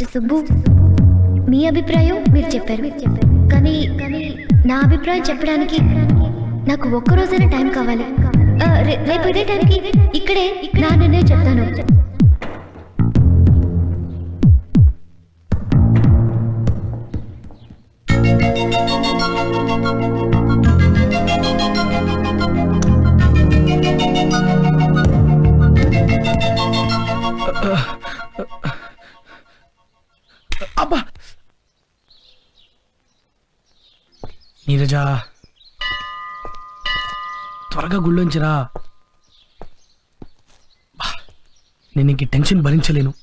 Mister Subbu. మీ అభిప్రాయం మీరు చెప్పారు. కానీ కానీ నా అభిప్రాయం చెప్పడానికి నాకు ఒక్కరోజైనా టైం కావాలి. రేపు ఇదే టైంకి ఇక్కడే నా నిర్ణయం చెప్తాను. నీరజా. త్వరగా గుళ్ళోంచి రా. నేను ఇంక ఈ టెన్షన్ భరించలేను.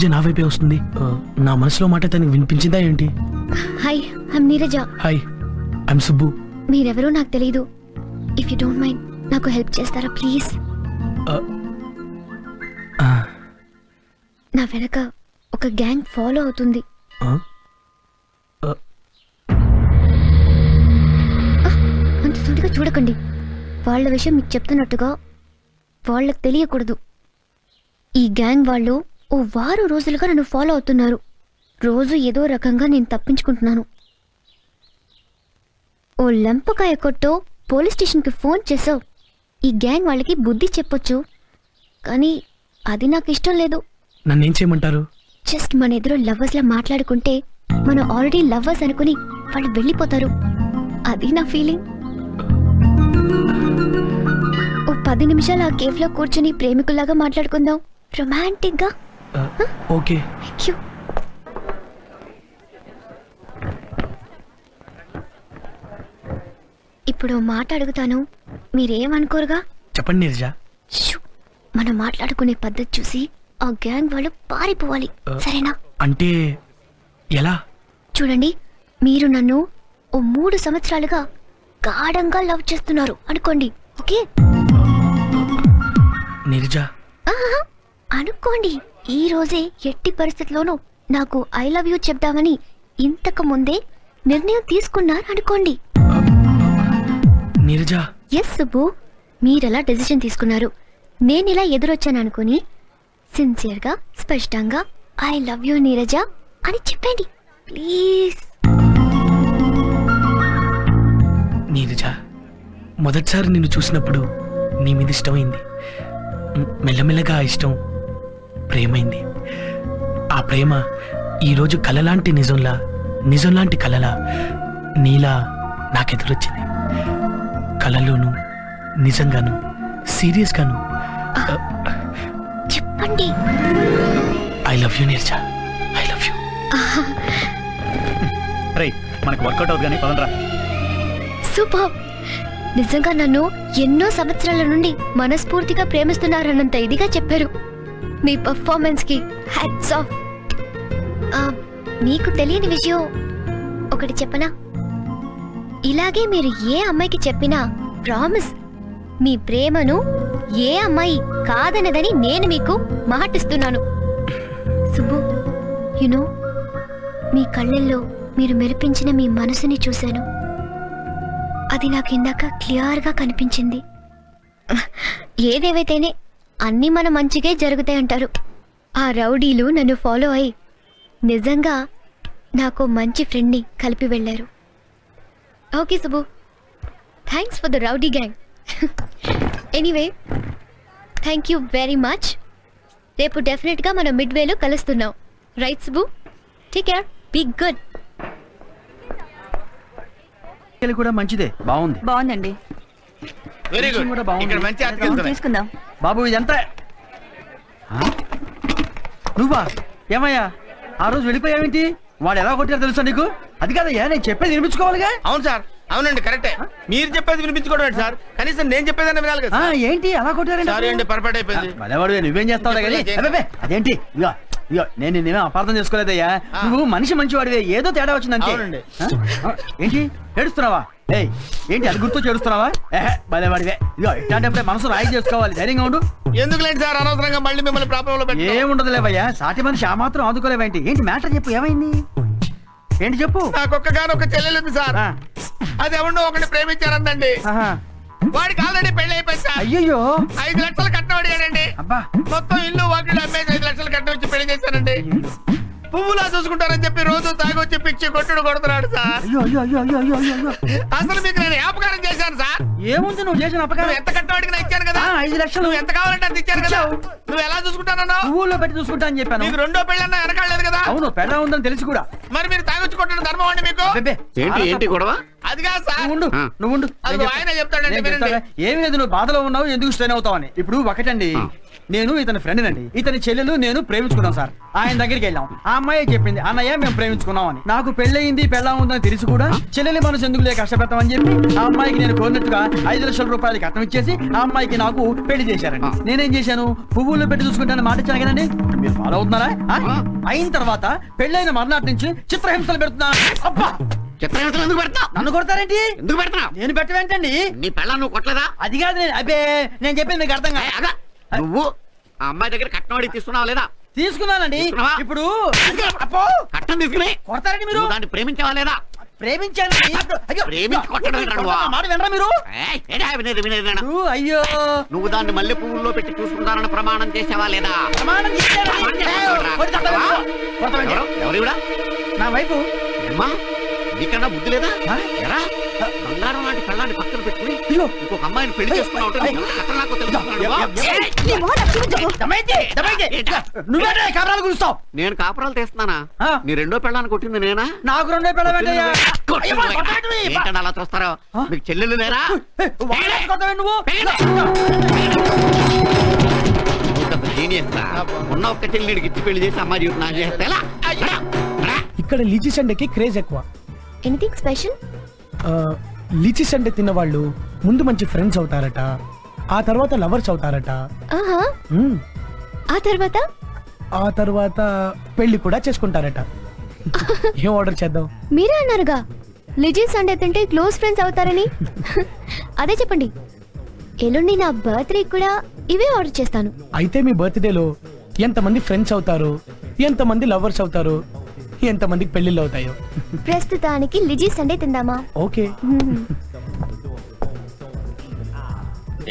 నీరజ నా వైపే వస్తుంది. నా మనసులో మాట తనకి వినిపించిందా ఏంటి? Hi I'm Neeraja. Hi I'm Subbu. మీరెవరో నాకు తెలియదు ఇఫ్ యూ డోంట్ మైండ్ నాకు హెల్ప్ చేస్తారా ప్లీజ్ నా వెనక ఒక గ్యాంగ్ ఫాలో అవుతుంది. అంత సూటిగా చూడకండి. వాళ్ళ విషయం మీకు చెప్తున్నట్టుగా వాళ్ళకి తెలియకూడదు. ఈ గ్యాంగ్ వాళ్ళు ఓ వారం రోజులుగా నన్ను ఫాలో అవుతున్నారు. రోజు ఏదో రకంగా నేను తప్పించుకుంటున్నాను. ఓ లంపకాయ కొట్టో పోలీస్ స్టేషన్కి ఫోన్ చేసావు ఈ గ్యాంగ్ వాళ్ళకి బుద్ధి చెప్పొచ్చు. కానీ అది నాకు ఇష్టం లేదు. నన్నేం చేయమంటారు? జస్ట్ మన ఎదురు లవర్స్ లా మాట్లాడుకుంటే మనం ఆల్రెడీ లవర్స్ అనుకుని వాళ్ళు వెళ్ళిపోతారు. అది నా ఫీలింగ్. ఓ పది నిమిషాలు ఆ కేఫ్లో కూర్చుని ప్రేమికుల్లాగా మాట్లాడుకుందాం. రొమాంటిక్గా ఆ, ఓకే you. ఇప్పుడు మాట అడుగుతాను. మీరేమనుకోరుగా? చెప్పండి నీరజ. మనం మాట్లాడుకునే పద్ధతి చూసి ఆ గ్యాంగ్ వాళ్ళు పారిపోవాలి. ఆ. సరేనా? అంటే ఎలా? చూడండి మీరు నన్ను ఓ మూడు సంవత్సరాలుగా గాఢంగా లవ్ చేస్తున్నారు. అనుకోండి ఓకే? నీరజ. అనుకోండి. ఈ రోజే ఎట్టి పరిస్థితిలోనూ నాకు ఐ లవ్ యూ చెప్దామని ఇంతకు ముందే నిర్ణయం తీసుకున్నారు అనుకోండి. నీరజ. ఎస్ సుబ్బు. మీరెలా డెసిషన్ తీసుకున్నారు? నేను ఇలా ఎదురొచ్చాను అనుకుని సిన్సియర్గా స్పష్టంగా ఐ లవ్ యూ నీరజ అని చెప్పండి. ప్లీజ్ నీరజ మొదటిసారి నిన్ను చూసినప్పుడు నీ మీద ఇష్టమైంది. మెల్లమెల్లగా ఇష్టం ప్రేమైంది. ఆ ప్రేమ ఈరోజు కలలాంటి నిజంలా నిజంలాంటి కలలా నీలా నాకెదురొచ్చింది. కలలోను నిజంగాను సీరియస్గాను చెప్పండి. I love you Neeraja I love you. రేయ్ మనకు వర్కౌట్ అవుతుంది కానీ సూపర్. నిజంగా నన్ను ఎన్నో సంవత్సరాల నుండి మనస్ఫూర్తిగా ప్రేమిస్తున్నారన్నంత ఇదిగా చెప్పారు. మీ పర్ఫార్మెన్స్కి హ్యాట్స్ ఆఫ్ మీకు తెలియని విషయం ఒకటి చెప్పనా? ఇలాగే మీరు ఏ అమ్మాయికి చెప్పినా ప్రామిస్ మీ ప్రేమను ఏ అమ్మాయి కాదనదని నేను మీకు మాటిస్తున్నాను. సుబ్బు యునో మీ కళ్ళల్లో మీరు మెరిపించిన మీ మనసుని చూశాను. అది నాకు ఇందాక క్లియర్గా కనిపించింది. ఏదేవైతేనే అన్నీ మన మంచిగే జరుగుతాయంటారు ఆ రౌడీలు నన్ను ఫాలో అయి నిజంగా నాకు మంచి ఫ్రెండ్ని కలిపి వెళ్ళారు. Okay Subbu thanks for the rowdy gang anyway thank you very much రేపు డెఫినెట్గా మనం మిడ్ వేలో కలుస్తున్నాం. Right Subbu take care be good కూడా మంచిదే. బాగుంది. బాగుందండి. Very good. ఇక్కడ మంచి తీసుకుందాం. బాబు ఇదంతా? నువ్వా? ఏమయ్యా? ఆ రోజు వెళ్ళిపోయావేంటి? వాడు ఎలా కొట్టారో తెలుసా నీకు? అది కాదయ్యా నేను చెప్పేది వినిపించుకోవాలిగా? అవును సార్. అవునండి కరెక్టే. మీరు చెప్పేది వినిపించుకోవడం సార్? కనీసం నేను చెప్పేదన్నా వినాలి కదా ఆ. ఏంటి? అలా కొట్టారండి సారీ అండి పొరపాటు అయిపోయింది. భలేవాడు నువ్వేం చేస్తావు కానీ? అబ్బబ్బే, అదేంటి? ఇదిగో ఇగో నేను నిన్నేమో అపార్థం చేసుకోలేదయ్యా. నువ్వు మనిషి మంచివాడివే ఏదో తేడా వచ్చింది అంతే. అవునండి. ఆ? ఆ, ఏంటి? ఏడుస్తున్నావా? ఏయ్ ఏంటి అది గుర్తు చేడుస్తున్నావా ఏహే భలేవాడివే. ఇగో ఇట్లాంటప్పుడే మనసు రాయి చేసుకోవాలి. ధైర్యంగా ఉండు. ఎందుకు లేండి సార్? అనవసరంగా మళ్ళీ మిమ్మల్ని ప్రాబ్లం లో పెట్టి ఏముండదు లేవయ్యా సాటి మనిషి ఆ మాత్రం ఆదుకోలేవేంటి ఏంటి? మ్యాటర్ చెప్పు ఏమైంది? ఏంటి చెప్పు? నాకు ఒక్కగాను ఒక చెల్లెలు ఉంది సార్. అది ఎవరినో ఒకటి ప్రేమించారందండి. వాడికి ఆల్రెడీ పెళ్ళి అయిపోయింది సార్. అయ్యయ్యో. ఐదు లక్షలు అబ్బా. మొత్తం ఇల్లు వాకిళ్ళు అమ్మేసి ఐదు లక్షలు కట్నం ఇచ్చి పెళ్ళి చేశానండి. పువ్వులా చూసుకుంటారని చెప్పి రోజు తాగొచ్చి పిచ్చి కొట్టుడు కొడుతున్నాడు సార్. అసలు మీకు నేను వ్యాపకారం చేశాను సార్? ఏముంది? నువ్వు చేసిన అపకారం. ఎంత కట్నం అడిగినా ఇచ్చాను కదా? ఐదు లక్షలు. నువ్వు ఎంత కావాలంటే అంత ఇచ్చాను కదా? నువ్వు ఎలా చూసుకుంటానన్నావు పువ్వుల్లో పెట్టి చూసుకుంటా అని చెప్పాను. మీకు రెండో పెళ్ళన్నా వెనకాడలేదు కదా? అవును పెళ్ళ ఉందని తెలిసి కూడా. మరి మీరు తాగొచ్చి కొట్టడం ధర్మం అండి మీకు? ఏంటి ఏంటి. గొడవ? అది కాదు సార్. ఉండు. నువ్వు ఉండు. ఆయనే. చెప్తాడండి. ఏమి లేదు నువ్వు బాధలో ఉన్నావు ఎందుకు స్ట్రెయిన్ అవుతావని. ఇప్పుడు ఒకటండి. నేను ఇతని ఫ్రెండ్ అండి ఇతని చెల్లెలు నేను ప్రేమించుకున్నాం సార్. ఆయన దగ్గరికి వెళ్ళాం. ఆ అమ్మాయి చెప్పింది అన్నయ్య మేము ప్రేమించుకున్నాం అని నాకు పెళ్ళయింది పెళ్ళా ఉందని తెలిసి కూడా చెల్లెలి మనసు ఎందుకు లేక కష్టపెడతామని చెప్పి ఆ అమ్మాయికి నేను కోరినట్టుగా ఐదు లక్షల రూపాయలకి అర్థం ఇచ్చేసి ఆ అమ్మాయికి నాకు పెళ్ళి చేశారండి. నేనేం చేశాను? పువ్వుల్లో పెట్టి చూసుకుంటాను మాట ఇచ్చాను కదండి. మీరు ఫాలో అవుతున్నారా. అయిన తర్వాత పెళ్ళైన మర్నాటి నుంచి చిత్రహింసలు పెడుతున్నా. అబ్బా! చిత్రహింసలు ఎందుకు పెడతావు? నన్ను కొడతారేంటి? ఎందుకు పెడతావు? నేను పెట్టవేంటండి? నీ పెళ్ళ నువ్వు కొట్టలేదా? అది కాదు నేను అబ్బే నేను చెప్పింది మీకు అర్థం కాదు. అగా. నువ్వు ఆ అమ్మాయి దగ్గర కట్నం అడిగి తీసుకున్నావా లేదా? తీసుకున్నానండి? ఇప్పుడు అప్పో కట్నం తీసుకుని కొడతారండి మీరు దాన్ని ప్రేమించావా లేదా? ప్రేమించాను అయ్యో ప్రేమించి కొట్టడం ఏంటండి కొడతాను, నువ్వు? మాట వినరా మీరు ఏయ్, వినేది వినేది అయ్యో నువ్వు దాన్ని మల్లె పువ్వుల్లో పెట్టి చూసుకుంటానని ప్రమాణం చేసావా లేదా ప్రమాణం చేశాను. ప్రమాణం చేస్తావురా? కొడి తప్పదా? కొడతానండి. ఎవరు? ఎవరు ఈవిడ? నా వైపు ఏమ్మా నీకన్నా బుద్ధి లేదా ఆ? ఎరా బంగారం లాంటి కళ్ళాన్ని పక్కన పెట్టుకుని ఇంకొక అమ్మాయిని పెళ్ళి చేసుకున్నావు. నువ్వేంటే నేను కాపురాలు తీస్తున్నానా. నీ రెండో పెళ్ళాన్ని కొట్టింది నేనా? నాకు రెండే. ఏంటండి అలా చూస్తారో? మీకు చెల్లెలు లేరా? నువ్వు? జీనియస్ ఉన్న ఒక్క చెల్లిడికి ఇచ్చి పెళ్ళి చేసి అమ్మాయి జీవితం నాకు చేస్తే ఎలా? ఎలా? ఎలా? ఇక్కడ సండేకి క్రేజ్ ఎక్కువ. ఎనీథింగ్ స్పెషల్ ఆ, లీచీ సండే తిన్నవాళ్ళు ముందు మంచి ఫ్రెండ్స్ అవుతారట ఆ తర్వాత లవర్స్ అవుతారట. ఆహా. మ్మ్. ఆ తర్వాత? ఆ తర్వాత పెళ్ళి కూడా చేసుకుంటారట. ఏం ఆర్డర్ చేద్దాం? మీరే అన్నారుగా లిజీ సండే తింటే క్లోజ్ ఫ్రెండ్స్ అవుతారని. అదే చెప్పండి. ఎల్లుండి నా బర్త్డే కూడా ఇవే ఆర్డర్ చేస్తాను. అయితే మీ బర్త్డేలో ఎంతమంది ఫ్రెండ్స్ అవుతారు ఎంతమంది లవర్స్ అవుతారు? ఎంతమందికి పెళ్ళిళ్ళు అవుతాయో? ప్రస్తుతానికి లిజీ సండే తిందామా? ఓకే.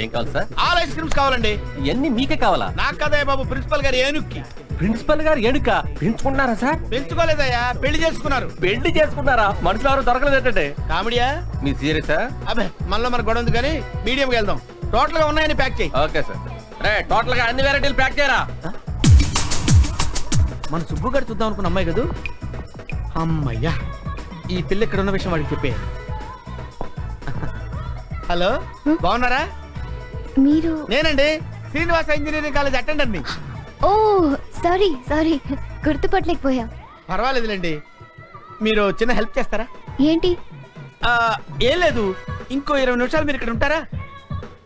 ఏం కావాలి సార్? ఆల్ ఐస్ క్రీమ్స్ కావాలండి. ఇవన్నీ మీకే కావాలా? నాకు కదే బాబు ప్రిన్సిపల్ గారు ఏనుక్కి. ప్రిన్సిపల్ గారు ఏడుక పెంచుకుంటున్నారా సార్? పెంచుకోలేదయ్యా పెళ్ళి చేసుకున్నారు. పెళ్ళి చేసుకున్నారా? మనుషులు ఎవరు దొరకలేదు ఏంటంటే? కామెడియా? మీ సీరియసా అబ్బే మనలో మన గొడవ ఉంది కానీ మీడియంకి వెళ్దాం. టోటల్గా ఉన్నాయని ప్యాక్ చేయి. Okay sir. రే టోటల్గా అన్ని వెరైటీలు ప్యాక్ చేయరా? మన సుబ్బు గారు చూద్దాం అనుకున్న అమ్మాయి కదూ? అమ్మయ్యా ఈ పిల్ల ఇక్కడ ఉన్న విషయం వాడికి చెప్పే హలో బాగున్నారా? మీరు నేనండి శ్రీనివాస ఇంజనీరింగ్ కాలేజ్ అటెండర్ని ఓ సారీ సారీ గుర్తుపట్టలేకపోయా. పర్వాలేదులేండి. మీరు చిన్న హెల్ప్ చేస్తారా? ఏంటి? ఆ, ఏం లేదు ఇంకో ఇరవై నిమిషాలు మీరు ఇక్కడ ఉంటారా?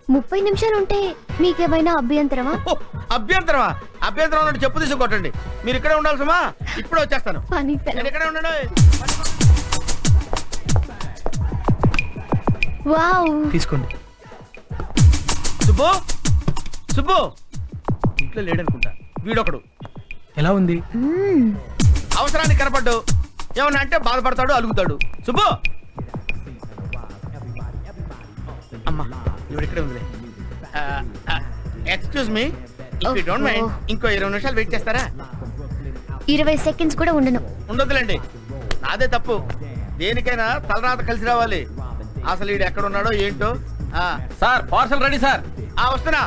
ముప్పై నిమిషాలు ఉంటే మీకేమైనా అభ్యంతరమా? ఓ, అభ్యంతరమా? అభ్యంతరం ఉన్నట్టు చెప్పు తీసి కొట్టండి. మీరు ఇక్కడే ఉండాలి సుమా ఇప్పుడే వచ్చేస్తాను. పని నేను ఇక్కడే వావ్. తీసుకోండి. సుబ్బు సుబ్బు. ఇంట్లో లేడనుకుంటా. వీడొకడు. ఎలా ఉంది? మ్మ్. అవసరానికి కనపడ్డు. ఏమన్నా అంటే బాధపడతాడు అలుగుతాడు. సుబ్బు. అమ్మా. ఇవిడ ఇక్కడే ఉందిలే. Excuse me if you don't mind ఇంకో ఇరవై నిమిషాలు వెయిట్ చేస్తారా? ఇరవై సెకండ్స్ కూడా ఉండను. ఉండొద్దులేండి నాదే తప్పు. దేనికైనా తలరాత కలిసి రావాలి. అసలు ఈడు ఎక్కడ ఉన్నాడో ఏంటో? ఆ, సార్ పార్సల్ రెడీ సార్. ఆ వస్తున్నా.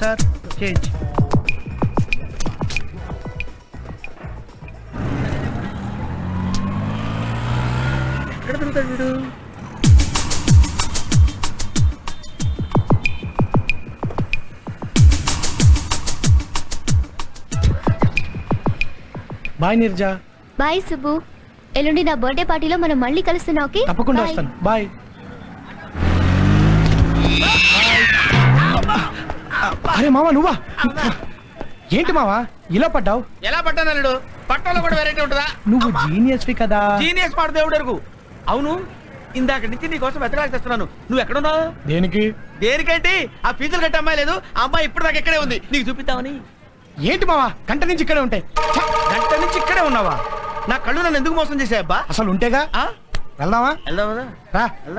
Sir change. వీడు బాయ్ నిర్జా. బాయ్ సుబ్బు. ఎల్లుండి నా బర్త్డే పార్టీలో మనం మళ్ళీ కలుస్తున్నాం ఓకే? తప్పకుండా. వస్తాను. బాయ్. అరే మావా నువ్వా? ఏంటి మావా? ఇలా పడ్డావు? ఎలా పట్టాను అల్లుడు పట్టాలో కూడా వెరైటీ ఉంటుందా? నువ్వు జీనియస్వి కదా. జీనియస్ మాట దేవుడు ఎరుగు అవును. ఇందాక నుంచి నీ కోసం వెతకాల్సి తెస్తున్నాను. నువ్వు ఎక్కడున్నావు? దేనికి? దేనికేంటి? ఆ ఫీజులు కట్టే అమ్మాయి లేదు. ఆ అమ్మాయి ఇప్పుడు దాకా ఇక్కడే ఉంది. నీకు చూపిద్దామని. ఏంటి మావా? గంట నుంచి ఇక్కడే ఉంటాయి ఛ, గంట నుంచి ఇక్కడే ఉన్నావా? నా కళ్ళు నన్ను ఎందుకు మోసం చేసాయబ్బా అసలు ఉంటేగా? ఆ? వెళ్దామా? వెళ్దాం కదా రా. వెళ్దాం.